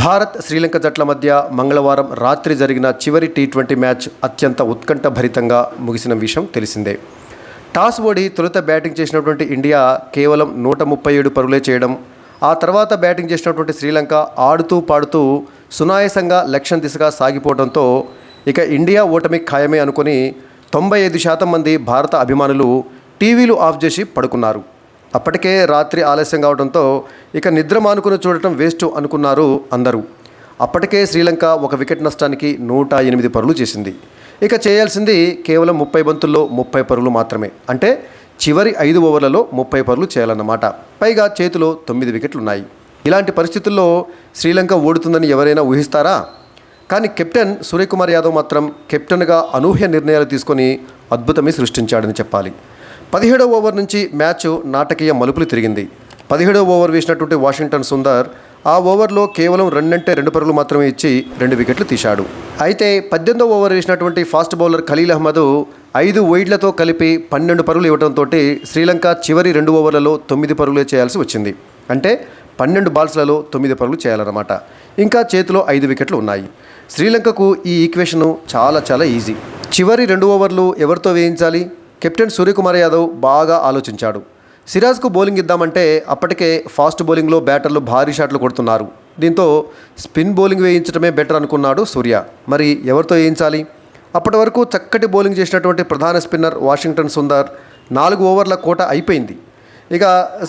భారత్ శ్రీలంక జట్ల మధ్య మంగళవారం రాత్రి జరిగిన చివరి టీ ట్వంటీ మ్యాచ్ అత్యంత ఉత్కంఠభరితంగా ముగిసిన విషయం తెలిసిందే. టాస్ ఓడి తొలుత బ్యాటింగ్ చేసినటువంటి ఇండియా కేవలం నూట ముప్పై ఏడు పరుగులే చేయడం ఆ తర్వాత బ్యాటింగ్ చేసినటువంటి శ్రీలంక ఆడుతూ పాడుతూ సునాయసంగా లక్ష్యం దిశగా సాగిపోవడంతో ఇక ఇండియా ఓటమి ఖాయమే అనుకుని తొంభై ఐదు శాతం మంది భారత అభిమానులు టీవీలు ఆఫ్ చేసి పడుకున్నారు. అప్పటికే రాత్రి ఆలస్యం కావడంతో ఇక నిద్ర మానుకుని చూడటం వేస్ట్ అనుకున్నారు అందరూ. అప్పటికే శ్రీలంక ఒక వికెట్ నష్టానికి నూట ఎనిమిది పరులు చేసింది. ఇక చేయాల్సింది కేవలం ముప్పై బంతుల్లో ముప్పై పరులు మాత్రమే. అంటే చివరి ఐదు ఓవర్లలో ముప్పై పరులు చేయాలన్నమాట. పైగా చేతిలో తొమ్మిది వికెట్లు ఉన్నాయి ఇలాంటి పరిస్థితుల్లో శ్రీలంక ఓడుతుందని ఎవరైనా ఊహిస్తారా? కానీ కెప్టెన్ సూర్యకుమార్ యాదవ్ మాత్రం కెప్టెన్గా అనూహ్య నిర్ణయాలు తీసుకొని అద్భుతమే సృష్టించాడని చెప్పాలి. పదిహేడవ ఓవర్ నుంచి మ్యాచ్ నాటకీయ మలుపులు తిరిగింది. పదిహేడవ ఓవర్ వేసినటువంటి వాషింగ్టన్ సుందర్ ఆ ఓవర్లో కేవలం రెండంటే రెండు పరుగులు మాత్రమే ఇచ్చి రెండు వికెట్లు తీశాడు. అయితే పద్దెనిమిదవ ఓవర్ వేసినటువంటి ఫాస్ట్ బౌలర్ ఖలీల్ అహ్మద్ ఐదు వైడ్లతో కలిపి పన్నెండు పరుగులు ఇవ్వడంతో శ్రీలంక చివరి రెండు ఓవర్లలో తొమ్మిది పరుగులే చేయాల్సి వచ్చింది. అంటే పన్నెండు బాల్స్లలో తొమ్మిది పరుగులు చేయాలన్నమాట. ఇంకా చేతిలో ఐదు వికెట్లు ఉన్నాయి. శ్రీలంకకు ఈ ఈక్వేషను చాలా చాలా ఈజీ. చివరి రెండు ఓవర్లు ఎవరితో వేయించాలి? కెప్టెన్ సూర్యకుమార్ యాదవ్ బాగా ఆలోచించాడు. సిరాజ్కు బౌలింగ్ ఇద్దామంటే అప్పటికే ఫాస్ట్ బౌలింగ్లో బ్యాటర్లు భారీ షాట్లు కొడుతున్నారు. దీంతో స్పిన్ బౌలింగ్ వేయించడమే బెటర్ అనుకున్నాడు సూర్య. మరి ఎవరితో వేయించాలి? అప్పటి వరకు చక్కటి బౌలింగ్ చేసినటువంటి ప్రధాన స్పిన్నర్ వాషింగ్టన్ సుందర్ నాలుగు ఓవర్ల కోట అయిపోయింది. ఇక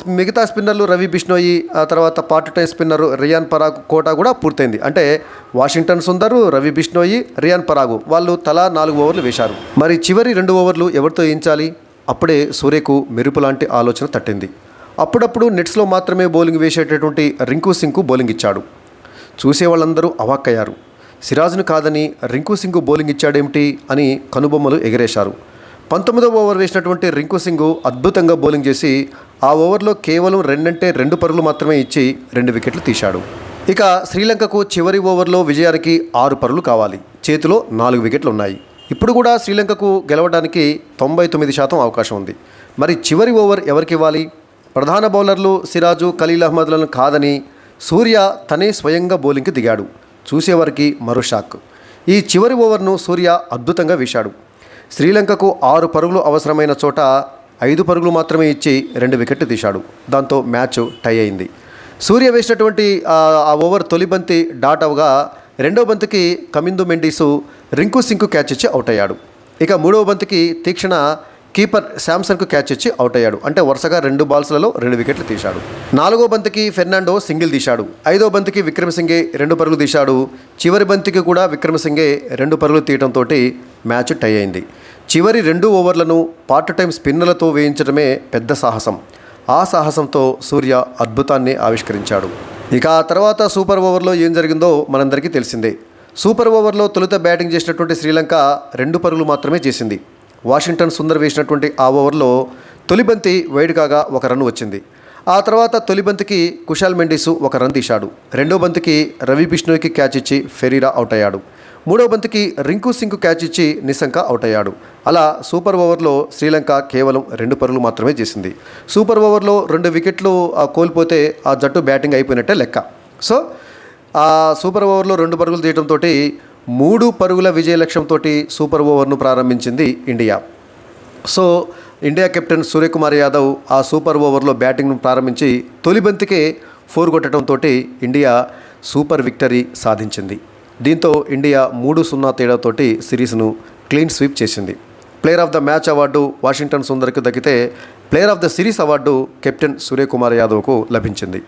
మిగతా స్పిన్నర్లు రవి బిష్ణోయి ఆ తర్వాత part time spinner Riyan Parag quota కూడా పూర్తయింది. అంటే వాషింగ్టన్ సుందరు రవి బిష్ణోయి రియాన్ పరాగు వాళ్ళు తలా నాలుగు ఓవర్లు వేశారు. మరి చివరి రెండు ఓవర్లు ఎవరితో వేయించాలి అప్పుడే సూర్యకు మెరుపు లాంటి ఆలోచన తట్టింది. అప్పుడప్పుడు నెట్స్లో మాత్రమే బౌలింగ్ వేసేటటువంటి రింకు సింగ్కు బౌలింగ్ ఇచ్చాడు. చూసే వాళ్ళందరూ అవాక్కయ్యారు. సిరాజ్ను కాదని రింకు సింగ్ బౌలింగ్ ఇచ్చాడేమిటి అని కనుబొమ్మలు ఎగరేశారు. పంతొమ్మిదవ ఓవర్ వేసినటువంటి రింకు సింగ్ అద్భుతంగా బౌలింగ్ చేసి ఆ ఓవర్లో కేవలం రెండంటే రెండు పరుగులు మాత్రమే ఇచ్చి రెండు వికెట్లు తీశాడు. ఇక శ్రీలంకకు చివరి ఓవర్లో విజయానికి ఆరు పరులు కావాలి. చేతిలో నాలుగు వికెట్లు ఉన్నాయి. ఇప్పుడు కూడా శ్రీలంకకు గెలవడానికి తొంభై తొమ్మిది శాతం అవకాశం ఉంది. మరి చివరి ఓవర్ ఎవరికి ఇవ్వాలి? ప్రధాన బౌలర్లు సిరాజు ఖలీల్ అహ్మద్లను కాదని సూర్య తనే స్వయంగా బౌలింగ్కి దిగాడు. చూసేవారికి మరో షాక్. ఈ చివరి ఓవర్ను సూర్య అద్భుతంగా వేశాడు. శ్రీలంకకు ఆరు పరుగులు అవసరమైన చోట ఐదు పరుగులు మాత్రమే ఇచ్చి రెండు వికెట్లు తీశాడు. దాంతో మ్యాచ్ టై అయింది. సూర్య వేసినటువంటి ఆ ఓవర్ తొలి బంతి డాట్ అవగా రెండో బంతికి కమిందు మెండీసు రింకు సింకు క్యాచ్ ఇచ్చి అవుట్ అయ్యాడు. ఇక మూడవ బంతికి తీక్షణ కీపర్ శాంసన్కు క్యాచ్ ఇచ్చి అవుట్ అయ్యాడు. అంటే వరుసగా రెండు బాల్స్లలో రెండు వికెట్లు తీశాడు. నాలుగో బంతికి ఫెర్నాండో సింగిల్ తీశాడు. ఐదో బంతికి విక్రమసింగే రెండు పరుగులు తీశాడు. చివరి బంతికి కూడా విక్రమసింగే రెండు పరుగులు తీయడంతో మ్యాచ్ టై అయింది. చివరి రెండు ఓవర్లను పార్ట్ టైం స్పిన్నర్లతో వేయించడమే పెద్ద సాహసం. ఆ సాహసంతో సూర్య అద్భుతాన్ని ఆవిష్కరించాడు. ఇక ఆ తర్వాత సూపర్ ఓవర్లో ఏం జరిగిందో మనందరికీ తెలిసిందే. సూపర్ ఓవర్లో తొలుత బ్యాటింగ్ చేసినటువంటి శ్రీలంక రెండు పరుగులు మాత్రమే చేసింది. వాషింగ్టన్ సుందర్ వేసినటువంటి ఆ ఓవర్లో తొలి బంతి వైడ్ కాగా ఒక రన్ వచ్చింది. ఆ తర్వాత తొలి బంతికి కుశాల్ మెండిసు ఒక రన్ తీశాడు. రెండో బంతికి రవి బిష్ణోయ్కి క్యాచ్ ఇచ్చి ఫెరీరా అవుట్ అయ్యాడు. మూడో బంతికి రింకు సింగ్ క్యాచ్ ఇచ్చి నిశంక అవుట్ అయ్యాడు. అలా సూపర్ ఓవర్లో శ్రీలంక కేవలం రెండు పరుగులు మాత్రమే చేసింది. సూపర్ ఓవర్లో రెండు వికెట్లు ఆ, కోల్పోతే ఆ జట్టు బ్యాటింగ్ అయిపోయినట్టే లెక్క. సో ఆ సూపర్ ఓవర్లో రెండు పరుగులు తీయడంతో మూడు పరుగుల విజయ లక్ష్యంతో సూపర్ ఓవర్ను ప్రారంభించింది India. So India captain Suryakumar Yadav ఆ సూపర్ ఓవర్లో బ్యాటింగ్ను ప్రారంభించి తొలి బంతికే ఫోర్ కొట్టడంతో ఇండియా సూపర్ విక్టరీ సాధించింది. దీంతో ఇండియా మూడు సున్నా తేడాతోటి సిరీస్ను క్లీన్ స్వీప్ చేసింది. Player of the match award Washington సుందర్కి దక్కితే player of the series award captain Suryakumar యాదవ్కు లభించింది.